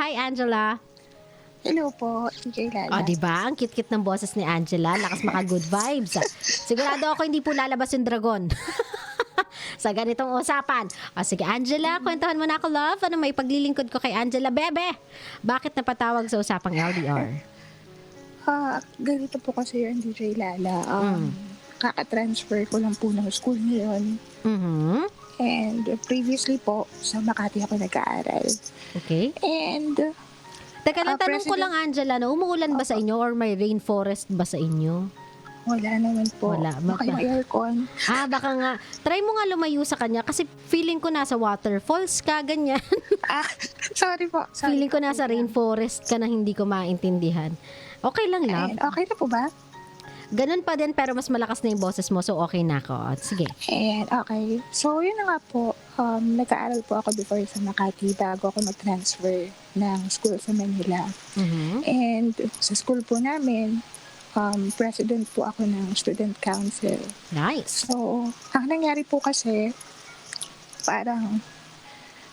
Hi, Angela. Hello po, DJ O, Lala. di ba? Ang kit-kit ng boses ni Angela. Lakas maka good vibes. Sigurado ako hindi po lalabas yung dragon. sa ganitong usapan. O sige, Angela, kwentuhan mo na ako, love. Ano may paglilingkod ko kay Angela? Bebe, bakit napatawag sa usapang LDR? Ah, ganito po kasi yun, DJ Lala. Um, Kaka-transfer ko lang po ng school ngayon. Mhm. And previously po, sa Makati ako nag-aaral. Okay. And Teka lang, Ah, tanong ko lang, Angela, no, umuulan ba sa inyo or may rainforest ba sa inyo? wala naman po. Wala. Baka yung aircon. Ah, baka nga, try mo nga lumayo sa kanya kasi feeling ko nasa waterfalls ka, ganyan. Ah, sorry po. Sorry feeling ko nasa rainforest ka na hindi ko maintindihan. Okay lang, love. Ayan, okay na po ba? Ganun pa din pero mas malakas na yung boses mo so okay na ako. Sige. Ayan, okay. So, yun na nga po. Um, nag-aaral po ako before sa Makati bago ako mag-transfer ng school sa Manila. Mhm. And sa school po namin, um, president po ako ng student council. Nice. So, ang nangyari po kasi, parang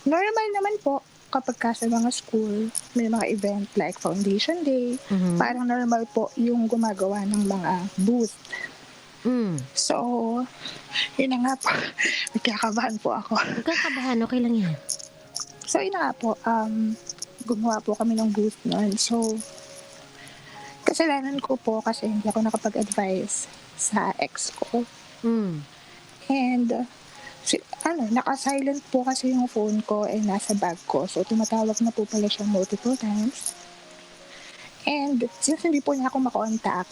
normal naman po kapag ka sa mga school, may mga event like Foundation Day, Mhm. parang normal po yung gumagawa ng mga booth. Mm. So, yun na nga po. Nagkakabahan po ako. Huwag kang kabahan, okay lang yan. So, yun na nga po. Um, gumawa po kami ng booth noon. So, kasalanan ko po kasi hindi ako nakapag-advise sa ex ko. Mm. And, uh, ano, naka-silent po kasi yung phone ko eh nasa bag ko. So, tumatawag na po pala siya multiple times. And, since hindi po niya ako makontak,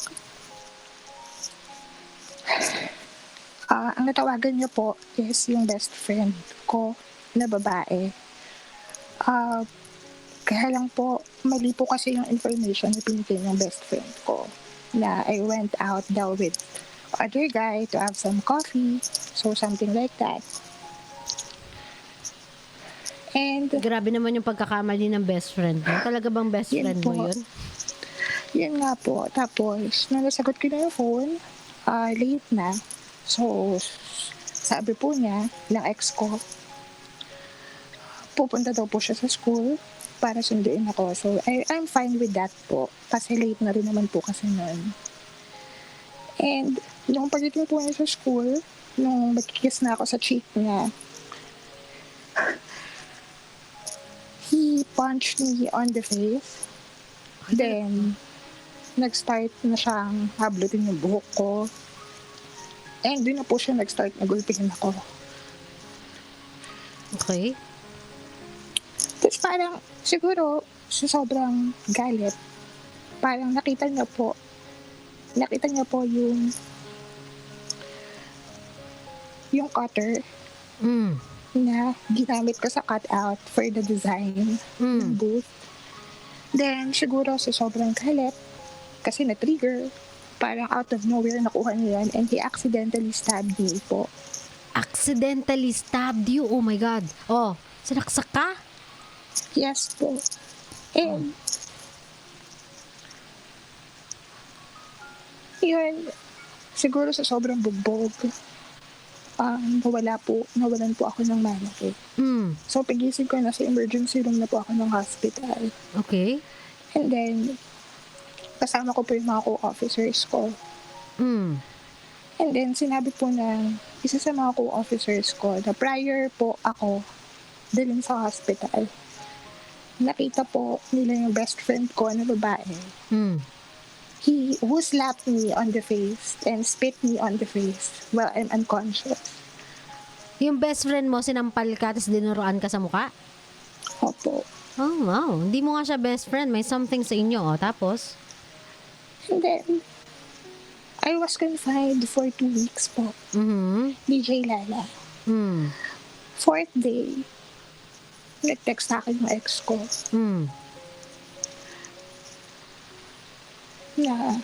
ah ang natawagan niya po is yung best friend ko na babae. Ah, kaya lang po, mali po kasi yung information na pinigay ng best friend ko na I went out daw with other guy to have some coffee. So, something like that. And, Grabe naman yung pagkakamali ng best friend mo. Talaga bang best Yun friend po. mo yun? yun nga po. Tapos, nung nasagot ko na yung phone, ah, late na. So, sabi po niya, ng ex ko, pupunta daw po siya sa school para sunduin ako. So, I, I'm fine with that po. Kasi late na rin naman po kasi noon. And, nung pagdating po niya sa school, nung magkikis na ako sa cheek niya, he punched me on the face. Then, nag-start na siyang hablutin yung buhok ko. And doon na po siya nag-start na gulpihin ako. Okay. Tapos parang, siguro, sa sobrang galit, parang nakita niya po, nakita niya po yung yung cutter Mm. na ginamit ko sa cutout for the design ng Mm. booth. Then, siguro sa sobrang galit, kasi na-trigger, parang out of nowhere nakuha niya yan and he accidentally stabbed me po. Accidentally stabbed you. Oh my God. Oh, sinaksak ka? Yes po. And, yun, siguro sa sobrang bugbog, um, nawala po, nawalan po ako ng malaki. Mm. So, pagising ko, nasa emergency room na po ako ng hospital. Okay. And then, kasama ko po yung mga co-officers ko. Mm. And then, sinabi po ng isa sa mga co-officers ko na prior po ako dalhin sa hospital. Nakita po nila yung best friend ko na babae. Mm. He who slapped me on the face and spit me on the face while I'm unconscious. Yung best friend mo, sinampal ka, tapos dinuruan ka sa muka? Opo. Oh, wow. Hindi mo nga siya best friend. May something sa inyo, oh. Tapos? And then, I was confined for two weeks po. Mhm. DJ Lala. Mm. Fourth day, nag-text sa akin yung ex ko Mm. Na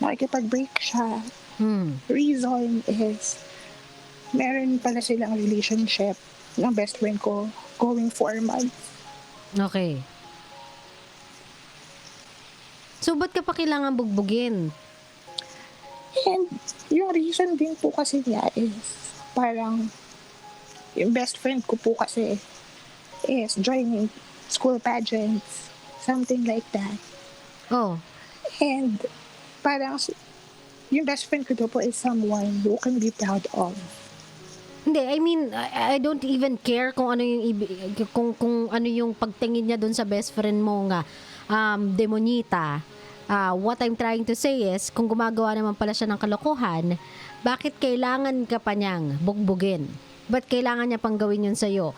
nakikipag-break siya. Mm. Reason is, meron pala silang relationship ng best friend ko going four months. Okay. So, ba't ka pa kailangan bugbugin? And yung reason din po kasi niya is parang yung best friend ko po kasi is joining school pageants, something like that. Oh, And parang s- yung best friend ko daw po is someone who can be proud of. Hindi, I mean, I, I don't even care kung ano yung ibi- kung kung ano yung pagtingin niya doon sa best friend mo nga um demonita. Ah, what I'm trying to say is, kung gumagawa naman pala siya ng kalokohan, bakit kailangan ka pa niyang bugbugin? Ba't kailangan niya pang gawin yun sa'yo?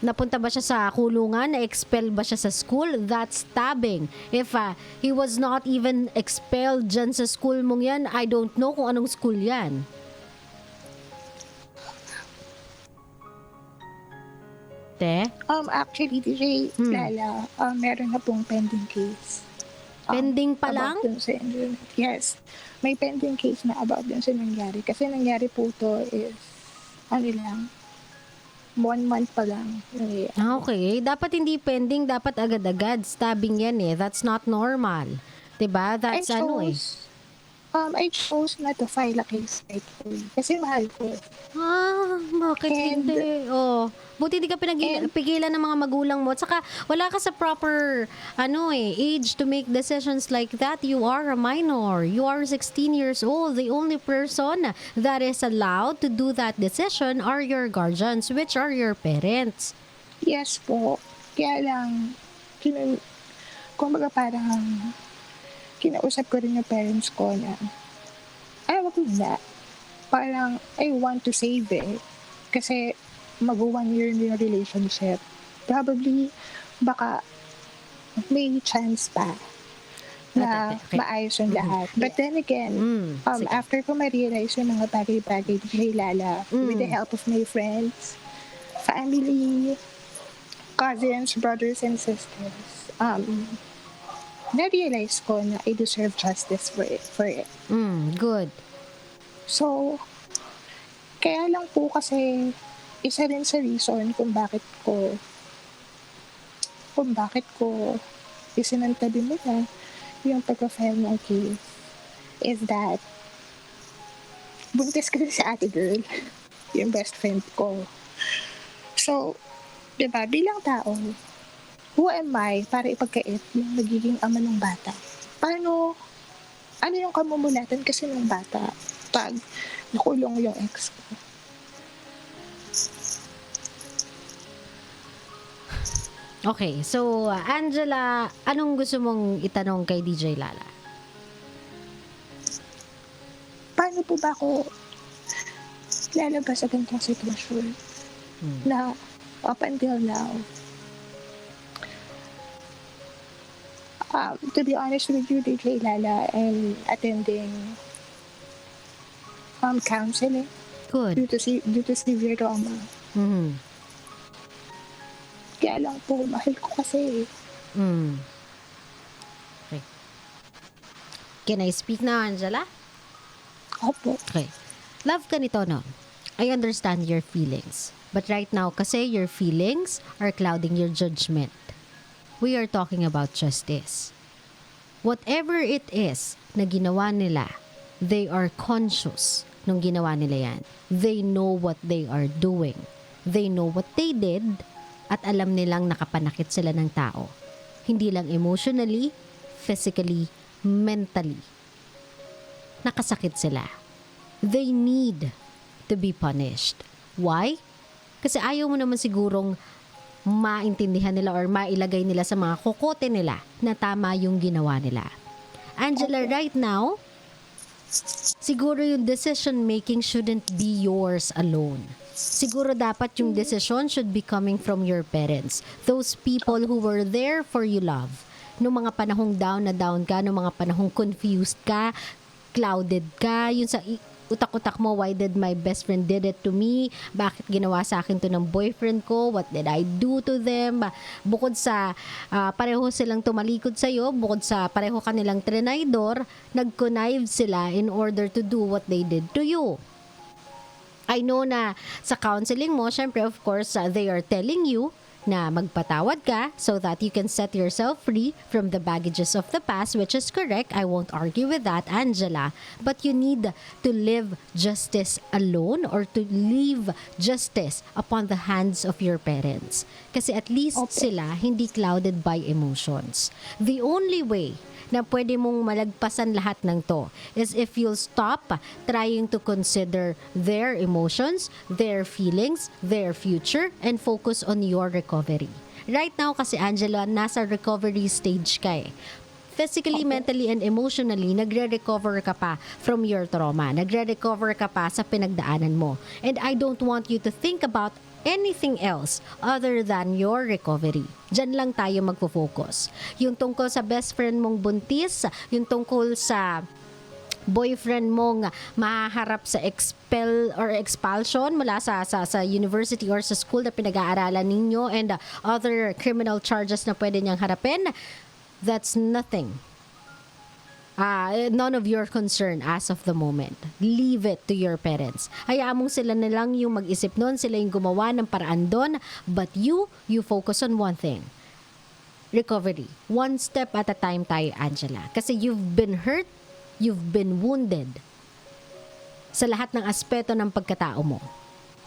Napunta ba siya sa kulungan? Na-expel ba siya sa school? That's stabbing. If ah, he was not even expelled dyan sa school mong yan, I don't know kung anong school yan. Te? Um, actually, DJ Hmm. Lala, um, meron na pong pending case. Um, Pending pa lang? sa. Yes. May pending case na about dun sa nangyari. Kasi nangyari po to is, ano lang, one month pa lang. nangyayari. Ah, Okay. Dapat hindi pending, dapat agad-agad. Stabbing yan eh. That's not normal. 'Di ba? That's I ano eh. chose, um, I chose not to file a case away. Kasi mahal ko. Ah, bakit And- hindi? Buti hindi ka pinagil- And- pigilan ng mga magulang mo. At saka, wala ka sa proper, ano eh, age to make decisions like that. You are a minor. You are 16 years old. The only person that is allowed to do that decision are your guardians, which are your parents. Yes po. Kaya lang, kinun, kumbaga parang, kinausap ko rin yung parents ko na, ay, wag na. Parang, I want to save it. Kasi, mag one year na yung relationship. Probably, baka, may chance pa na Okay. maayos yung lahat. But then again, Mm, um, sige. after ko ma-realize yung mga bagay-bagay kay Lala, with the help of my friends, family, cousins, brothers, and sisters, um, na-realize ko na I deserve justice for it. For it. Mm, good. So, kaya lang po kasi, isa rin sa reason kung bakit ko, kung bakit ko isinantabi nila yung pagka-file ng case is that buntis kasi sa ate girl, yung best friend ko. So, di ba, bilang tao, who am I para ipagkait yung nagiging ama ng bata? Paano, ano yung kamumulatan kasi ng bata pag nakulong yung ex ko? Okay, so Angela, anong gusto mong itanong kay DJ Lala? Paano po ba ako lalabas sa ganitong sitwasyon Hmm. na up until now, um, to be honest with you, DJ Lala, I'm attending um, counseling Good. due to, due to severe trauma. Mhm. Kaya lang po, mahal ko kasi. Mm. Okay. Can I speak now, Angela? Opo. Okay. Love ka nito, no? I understand your feelings. But right now, kasi your feelings are clouding your judgment. We are talking about justice. Whatever it is na ginawa nila, they are conscious nung ginawa nila yan. They know what they are doing. They know what they did at alam nilang nakapanakit sila ng tao. Hindi lang emotionally, physically, mentally. Nakasakit sila they need to be punished. Why? Kasi ayaw mo naman sigurong maintindihan nila or mailagay nila sa mga kokote nila na tama yung ginawa nila. Angela, right now, siguro yung decision making shouldn't be yours alone. Siguro dapat yung decision should be coming from your parents. Those people who were there for you love. Nung mga panahong down na down ka, nung mga panahong confused ka, clouded ka, yun sa utak-utak mo, why did my best friend did it to me? Bakit ginawa sa akin to ng boyfriend ko? What did I do to them? Bukod sa ah, pareho silang tumalikod sa'yo, bukod sa pareho kanilang trinaydor, nag-connive sila in order to do what they did to you. I know na sa counseling mo, syempre of course, uh, they are telling you na magpatawad ka so that you can set yourself free from the baggages of the past, which is correct. I won't argue with that, Angela. But you need to live justice alone or to leave justice upon the hands of your parents. Kasi at least Opo. sila hindi clouded by emotions. The only way na pwede mong malagpasan lahat ng to is if you'll stop trying to consider their emotions, their feelings, their future, and focus on your recovery. Right now kasi Angela, nasa recovery stage ka eh. Physically, mentally, and emotionally, nagre-recover ka pa from your trauma. Nagre-recover ka pa sa pinagdaanan mo. And I don't want you to think about anything else other than your recovery. Diyan lang tayo magfo-focus. Yung tungkol sa best friend mong buntis, yung tungkol sa boyfriend mong maharap sa expel or expulsion mula sa, sa sa university or sa school na pinag-aaralan ninyo and uh, other criminal charges na pwede niyang harapin, that's nothing. Ah, none of your concern as of the moment. Leave it to your parents. Hayaan mong sila na lang yung mag-isip noon, sila yung gumawa ng paraan doon, but you, you focus on one thing. Recovery. One step at a time tayo, Angela. Kasi you've been hurt, you've been wounded sa lahat ng aspeto ng pagkatao mo.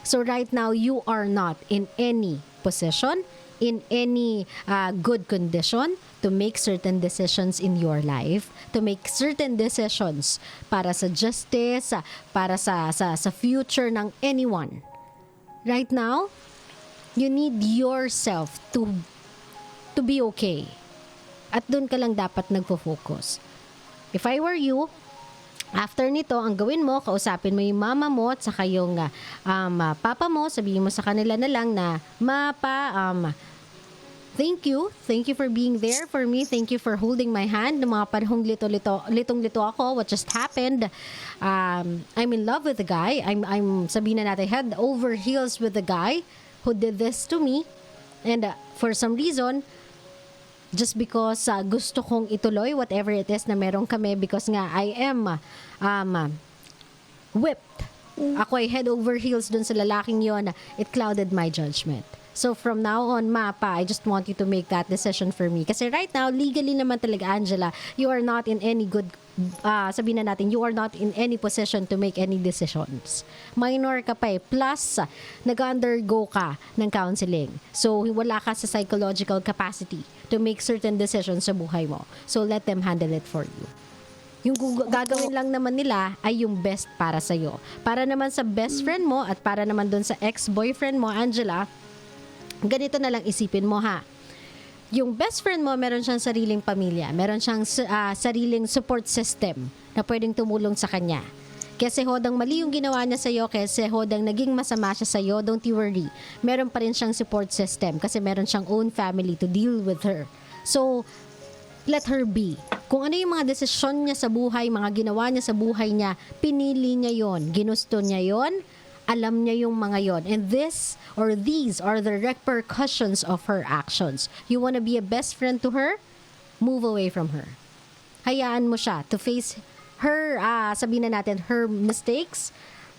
So right now, you are not in any position, in any uh, good condition to make certain decisions in your life, to make certain decisions para sa justice, para sa, sa, sa future ng anyone. Right now, you need yourself to to be okay. At doon ka lang dapat nagfo-focus. If I were you, After nito, ang gawin mo, kausapin mo yung mama mo at saka yung ah, um, ah, papa mo, sabihin mo sa kanila na lang na, Mapa, um, thank you. Thank you for being there for me. Thank you for holding my hand. Ng mga panahong lito-lito, litong-lito ako, what just happened. Um, I'm in love with the guy. I'm, I'm sabihin na natin, head over heels with the guy who did this to me. And uh, for some reason, just because uh, gusto kong ituloy whatever it is na meron kami because nga I am um, whipped. Ako ay head over heels dun sa lalaking yon. It clouded my judgment. So from now on, Mapa, I just want you to make that decision for me. Kasi right now, legally naman talaga, Angela, you are not in any good, uh, sabihin na natin, you are not in any position to make any decisions. Minor ka pa eh. Plus, nag-undergo ka ng counseling. So, wala ka sa psychological capacity to make certain decisions sa buhay mo. So, let them handle it for you. Yung gagawin lang naman nila ay yung best para sa'yo. Para naman sa best friend mo at para naman doon sa ex-boyfriend mo, Angela, ganito na lang isipin mo ha. Yung best friend mo, meron siyang sariling pamilya. Meron siyang ah, sariling support system na pwedeng tumulong sa kanya. Kasi hodang mali yung ginawa niya sa'yo, kasi hodang naging masama siya sa'yo, don't you worry. Meron pa rin siyang support system kasi meron siyang own family to deal with her. So, let her be. Kung ano yung mga desisyon niya sa buhay, mga ginawa niya sa buhay niya, pinili niya yon, ginusto niya yon, alam niya yung mga yon. And this or these are the repercussions of her actions. You wanna be a best friend to her? Move away from her. Hayaan mo siya to face her, ah, sabihin na natin, her mistakes,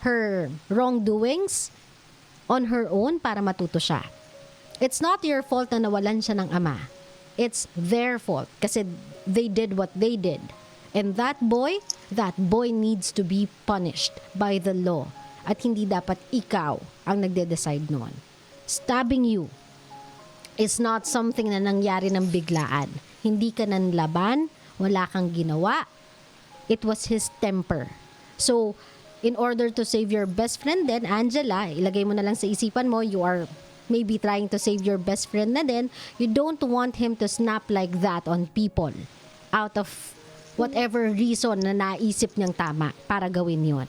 her wrongdoings on her own para matuto siya. It's not your fault na nawalan siya ng ama. It's their fault kasi they did what they did. And that boy, that boy needs to be punished by the law. At hindi dapat ikaw ang nagde-decide noon. Stabbing you is not something na nangyari ng biglaan. Hindi ka nanlaban, wala kang ginawa. It was his temper. So, in order to save your best friend then, Angela, ilagay mo na lang sa isipan mo, you are maybe trying to save your best friend na din, you don't want him to snap like that on people out of whatever reason na naisip niyang tama para gawin yon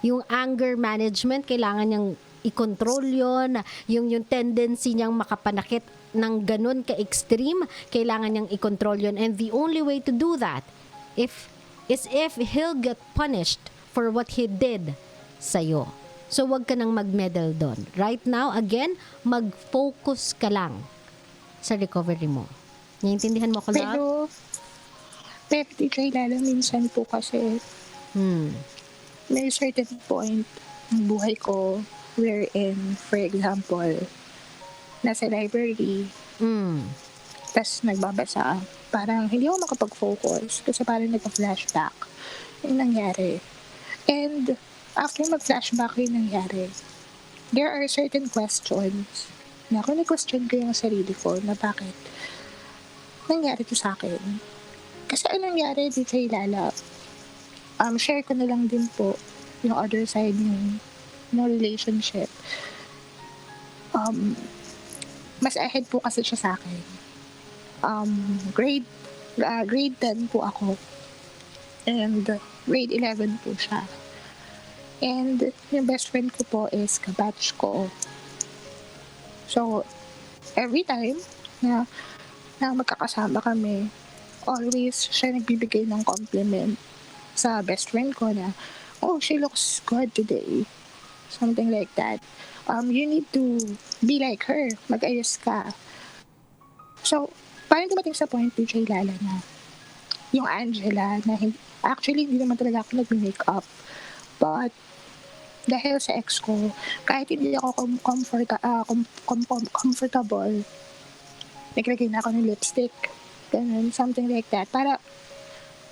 yung anger management, kailangan niyang i-control yon yung, yung tendency niyang makapanakit ng ganun ka-extreme, kailangan niyang i-control yon And the only way to do that, if, is if he'll get punished for what he did sa'yo. So, wag ka nang mag-medal doon. Right now, again, mag-focus ka lang sa recovery mo. Naiintindihan mo ko, love? Pero, pero di kailangan minsan po kasi Hmm. May certain point ng buhay ko wherein, for example, nasa library, Mm. tas nagbabasa. Parang hindi ako makapag-focus kasi parang nagka-flashback yung nangyari. And after mag-flashback yung nangyari, there are certain questions na kung question ko yung sarili ko na bakit nangyari to sa akin. Kasi anong nangyari dito kay Lala, um, share ko na lang din po yung other side ng, ng relationship. Um, mas ahead po kasi siya sa akin. Um, grade, ah, grade 10 po ako. And grade 11 po siya. And yung best friend ko po is kabatch ko. So, every time na, na magkakasama kami, always siya nagbibigay ng compliment sa best friend ko na, oh, she looks good today. Something like that. Um, you need to be like her. Mag-ayos ka. So, parang dumating sa point, DJ Lala, na yung Angela, na actually, hindi naman talaga ako nag-makeup. But, dahil sa ex ko, kahit hindi ako com- comfort, ah, com- com- com- comfortable, naglagay na ako ng lipstick. Ganun, something like that. Para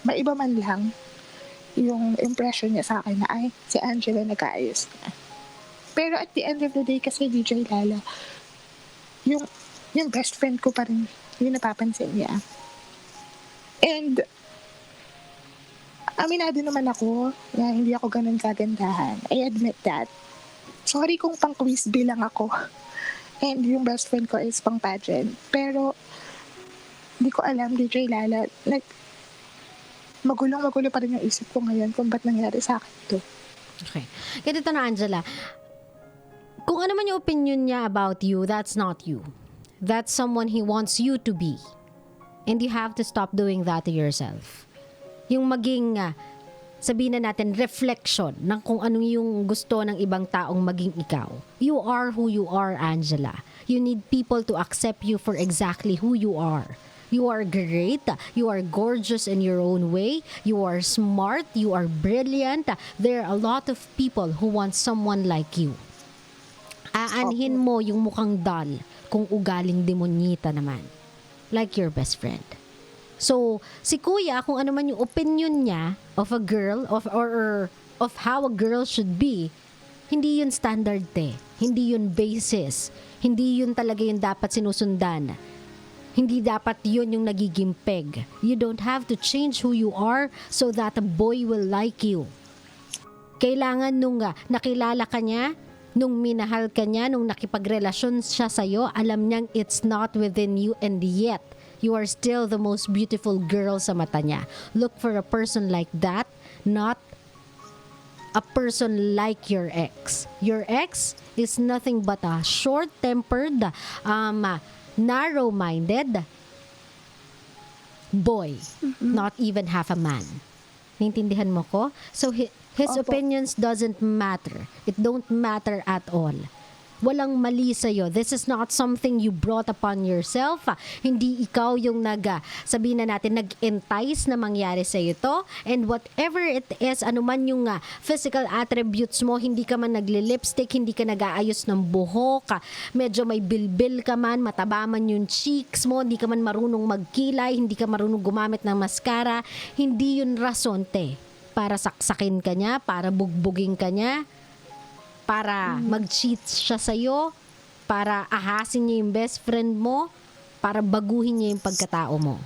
maiba man lang yung impression niya sa akin na ay, si Angela nag-aayos na. Pero at the end of the day kasi DJ Lala, yung, yung best friend ko pa rin yung napapansin niya. And, aminado naman ako na hindi ako ganun kagandahan. I admit that. Sorry kung pang quiz bilang ako. And yung best friend ko is pang pageant. Pero, hindi ko alam, DJ Lala, nag, magulong-magulo pa rin yung isip ko ngayon kung ba't nangyari sa akin to. Okay. Ganito na, Angela. Kung ano man yung opinion niya about you, that's not you. That's someone he wants you to be. And you have to stop doing that to yourself. Yung maging, ah, sabihin na natin, reflection ng kung anong yung gusto ng ibang taong maging ikaw. You are who you are, Angela. You need people to accept you for exactly who you are. You are great. You are gorgeous in your own way. You are smart. You are brilliant. There are a lot of people who want someone like you. Aanhin mo yung mukhang dull kung ugaling demonyita naman. Like your best friend. So, si kuya, kung ano man yung opinion niya of a girl of, or, or of how a girl should be, hindi yun standard te. Hindi yun basis. Hindi yun talaga yung dapat sinusundan. Hindi dapat yun yung nagiging peg. You don't have to change who you are so that a boy will like you. Kailangan nung ah, nakilala ka niya, nung minahal ka niya, nung nakipagrelasyon siya sa'yo, alam niyang it's not within you and yet, you are still the most beautiful girl sa mata niya. Look for a person like that, not a person like your ex. Your ex is nothing but a short-tempered, um, narrow-minded boy, not even half a man. Naintindihan mo ko? So hi- his Opo. opinions doesn't matter. It don't matter at all. Walang mali sa'yo. This is not something you brought upon yourself. Hindi ikaw yung nag, ah, sabihin na natin, nag-entice na mangyari sa'yo to. And whatever it is, ano man yung ah, physical attributes mo, hindi ka man nagli-lipstick, hindi ka nag-aayos ng buhok, ah, medyo may bilbil ka man, mataba man yung cheeks mo, hindi ka man marunong magkilay, hindi ka marunong gumamit ng mascara, hindi yun rason, te. Para saksakin ka niya, para bugbugin ka niya, para mag-cheat siya sa'yo, para ahasin niya yung best friend mo, para baguhin niya yung pagkatao mo.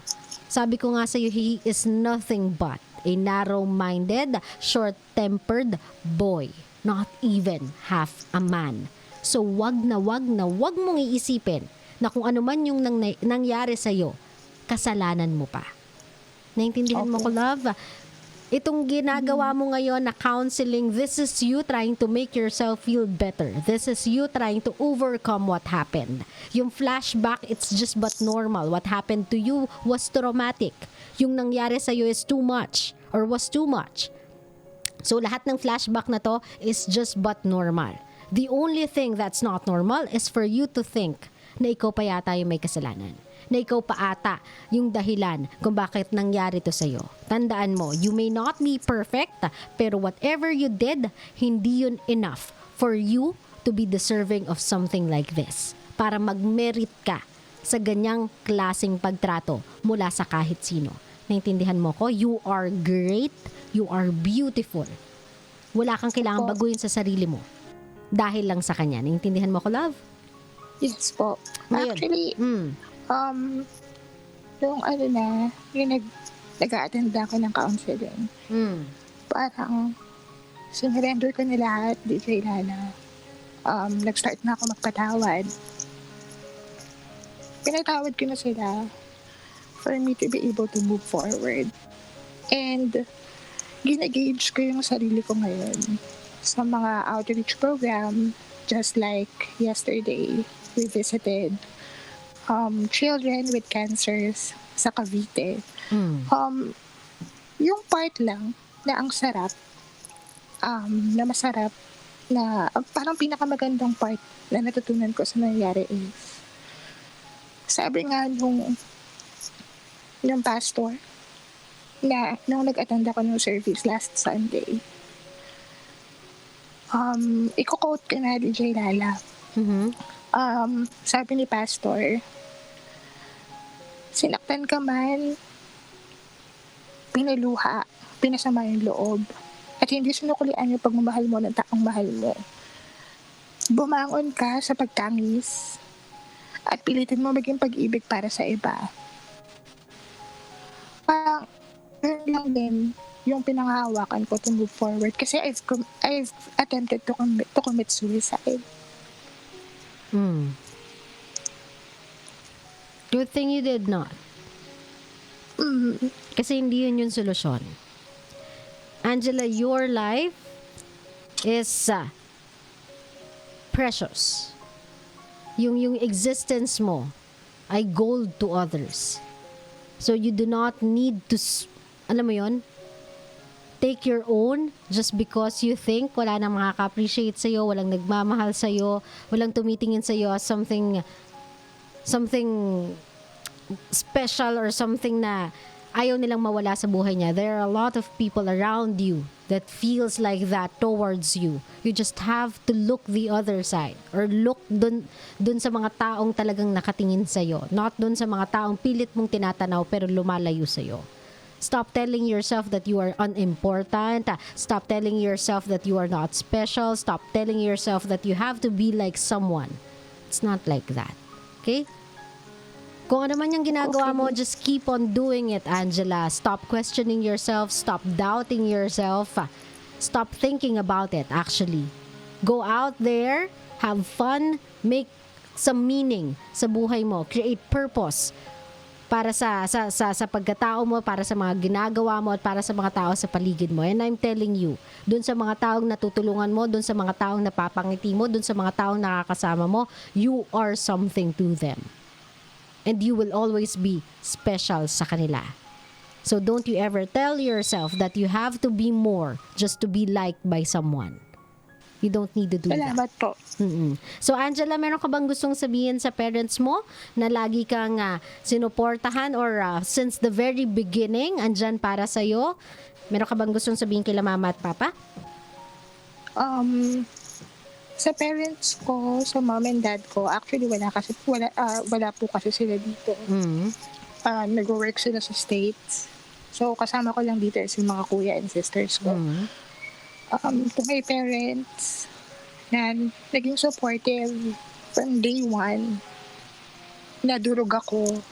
Sabi ko nga sa'yo, he is nothing but a narrow-minded, short-tempered boy. Not even half a man. So wag na wag na wag mong iisipin na kung ano man yung nang, nangyari sa'yo, kasalanan mo pa. Naintindihan mo ko, love? Itong ginagawa mo ngayon na counseling, this is you trying to make yourself feel better. This is you trying to overcome what happened. Yung flashback, it's just but normal. What happened to you was traumatic. Yung nangyari sa'yo is too much or was too much. So lahat ng flashback na to is just but normal. The only thing that's not normal is for you to think na ikaw pa yata yung may kasalanan. Na ikaw pa ata yung dahilan kung bakit nangyari to sa'yo. Tandaan mo, you may not be perfect, pero whatever you did, hindi yun enough for you to be deserving of something like this. para mag-merit ka sa ganyang klasing pagtrato mula sa kahit sino. Naintindihan mo ko? You are great. You are beautiful. Wala kang kailangan baguhin sa sarili mo. Dahil lang sa kanya. Naintindihan mo ko, love? Yes po. Ngayon. Actually, Mm. Um, yung ano na, yung nag, nag-a-attend ako ng counseling. Mm. Parang, sinurrender ko na lahat, DJ Lala. Um, nag-start na ako magpatawad. Pinatawad ko na sila for me to be able to move forward. And, ginagage ko yung sarili ko ngayon sa mga outreach program, just like yesterday, we visited um, children with cancers sa Cavite. Mm. Um, yung part lang na ang sarap, um, na masarap, na ang parang pinakamagandang part na natutunan ko sa nangyari is, sabi nga nung, nung pastor, na nung nag-attend ako ng service last Sunday, um, i-quote ka na DJ Lala, Mhm. um, sabi ni pastor, sinaktan ka man, pinaluha, pinasama yung loob, at hindi sinukulian yung pagmamahal mo ng taong mahal mo. Bumangon ka sa pagtangis, at pilitin mo maging pag-ibig para sa iba. Parang, yun lang din yung pinangahawakan ko to move forward kasi I've, com- I've attempted to commit, to commit suicide. Mm. Good thing you did not. Mm, Kasi hindi yun yung solusyon. Angela, your life is uh, precious. Yung, yung existence mo ay gold to others. So you do not need to, alam mo yon take your own just because you think wala nang makaka-appreciate sa'yo, walang nagmamahal sa'yo, walang tumitingin sa'yo as something, something special or something na ayaw nilang mawala sa buhay niya. There are a lot of people around you that feels like that towards you. You just have to look the other side or look dun, dun sa mga taong talagang nakatingin sa'yo. Not dun sa mga taong pilit mong tinatanaw pero lumalayo sa'yo. Stop telling yourself that you are unimportant. Stop telling yourself that you are not special. Stop telling yourself that you have to be like someone. It's not like that. Okay? Kung ano man yung ginagawa mo, just keep on doing it, Angela. Stop questioning yourself. Stop doubting yourself. Stop thinking about it, actually. Go out there, have fun, make some meaning sa buhay mo. Create purpose para sa sa sa sa pagkatao mo, para sa mga ginagawa mo at para sa mga tao sa paligid mo. And I'm telling you, dun sa mga taong natutulungan mo, dun sa mga taong napapangiti mo, dun sa mga taong nakakasama mo, you are something to them. And you will always be special sa kanila. So don't you ever tell yourself that you have to be more just to be liked by someone. You don't need to do that. salamat po. Mm-mm. So Angela, meron ka bang gustong sabihin sa parents mo na lagi kang ah, sinuportahan or ah, since the very beginning andyan para sa iyo? Meron ka bang gustong sabihin kila mama at papa? Um, sa parents ko, sa mom and dad ko, actually wala kasi wala ah, wala po kasi sila dito. Mm. Uh, nag-work sila sa States. So kasama ko lang dito is yung mga kuya and sisters ko. Mm. Um, to my parents na naging supportive from day one. Nadurog ako.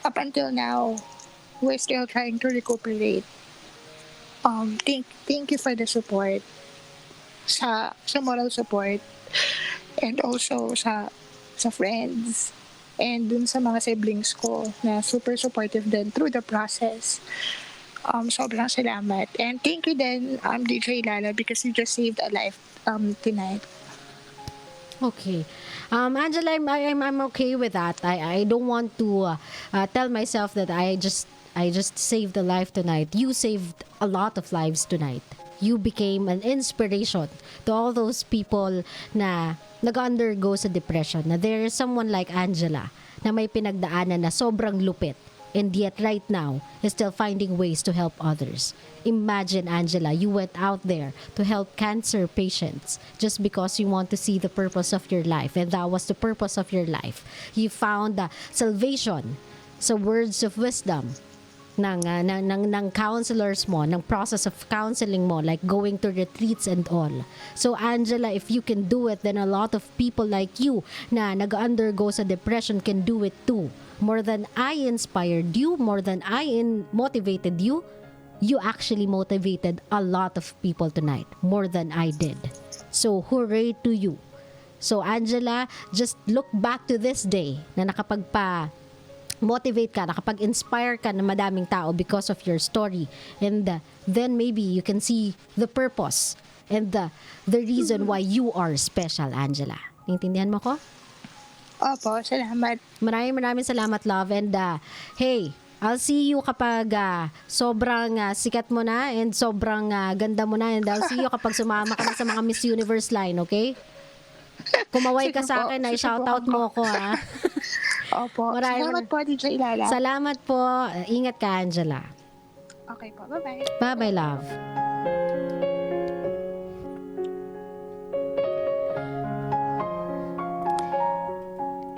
Up until now, we're still trying to recuperate. Um, thank, thank you for the support. Sa, sa moral support. And also sa, sa friends. And dun sa mga siblings ko na super supportive din through the process. Um, sobrang salamat. And thank you then, um, DJ Lala, because you just saved a life um, tonight. Okay. Um, Angela, I'm, I'm, I'm okay with that. I, I don't want to uh, uh, tell myself that I just I just saved a life tonight. You saved a lot of lives tonight. You became an inspiration to all those people na nag-undergo sa depression. Na there is someone like Angela na may pinagdaanan na sobrang lupit and yet right now is still finding ways to help others. Imagine, Angela, you went out there to help cancer patients just because you want to see the purpose of your life, and that was the purpose of your life. You found the salvation sa words of wisdom ng, uh, ng, ng, ng counselors mo, ng process of counseling mo, like going to retreats and all. So, Angela, if you can do it, then a lot of people like you na nag-undergo sa depression can do it too. More than I inspired you, more than I in- motivated you, you actually motivated a lot of people tonight, more than I did. So, hooray to you. So, Angela, just look back to this day na nakapagpa motivate ka, nakapag-inspire ka ng madaming tao because of your story. And uh, then maybe you can see the purpose and the, the reason why you are special, Angela. Naintindihan mo ko? Opo, salamat. Maraming maraming salamat, love. And uh, hey, I'll see you kapag uh, sobrang uh, sikat mo na and sobrang uh, ganda mo na. And I'll see you kapag sumama ka na sa mga Miss Universe line, okay? Kumaway ka sa akin, ay shoutout mo ako, ha? Opo, Maraming- salamat po, DJ Ilala. Salamat po. Ingat ka, Angela. okay po, bye-bye. Bye-bye, love.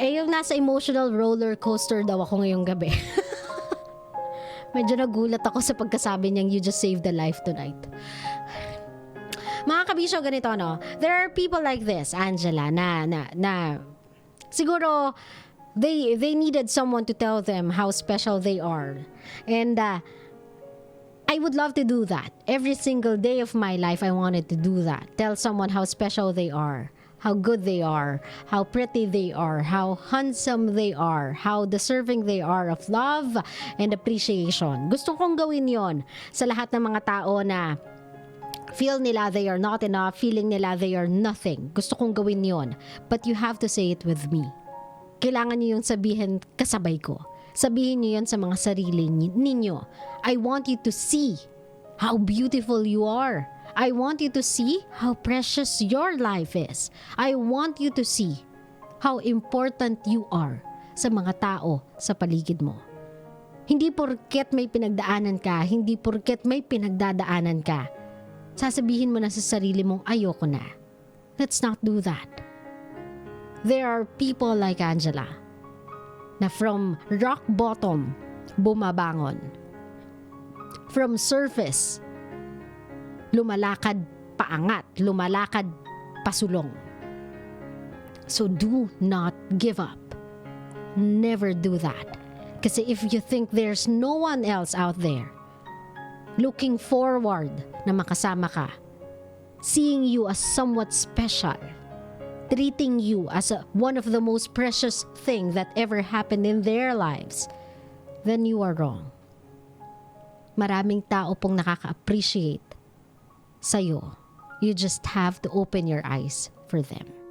Eh, yung nasa emotional roller coaster daw ako ngayong gabi. Medyo nagulat ako sa pagkasabi niyang you just saved a life tonight. Mga kabisyo, ganito, no? There are people like this, Angela, na, na, na, siguro, they, they needed someone to tell them how special they are. And, uh, I would love to do that. Every single day of my life, I wanted to do that. Tell someone how special they are, how good they are, how pretty they are, how handsome they are, how deserving they are of love and appreciation. Gusto kong gawin yon sa lahat ng mga tao na feel nila they are not enough, feeling nila they are nothing. Gusto kong gawin yon. But you have to say it with me kailangan niyo yung sabihin kasabay ko. Sabihin niyo yun sa mga sarili ni- ninyo. I want you to see how beautiful you are. I want you to see how precious your life is. I want you to see how important you are sa mga tao sa paligid mo. Hindi porket may pinagdaanan ka, hindi porket may pinagdadaanan ka, sasabihin mo na sa sarili mong ayoko na. Let's not do that there are people like Angela na from rock bottom bumabangon. From surface, lumalakad paangat, lumalakad pasulong. So do not give up. Never do that. Kasi if you think there's no one else out there looking forward na makasama ka, seeing you as somewhat special, treating you as a, one of the most precious thing that ever happened in their lives, then you are wrong. Maraming tao pong nakaka-appreciate sa'yo. You just have to open your eyes for them.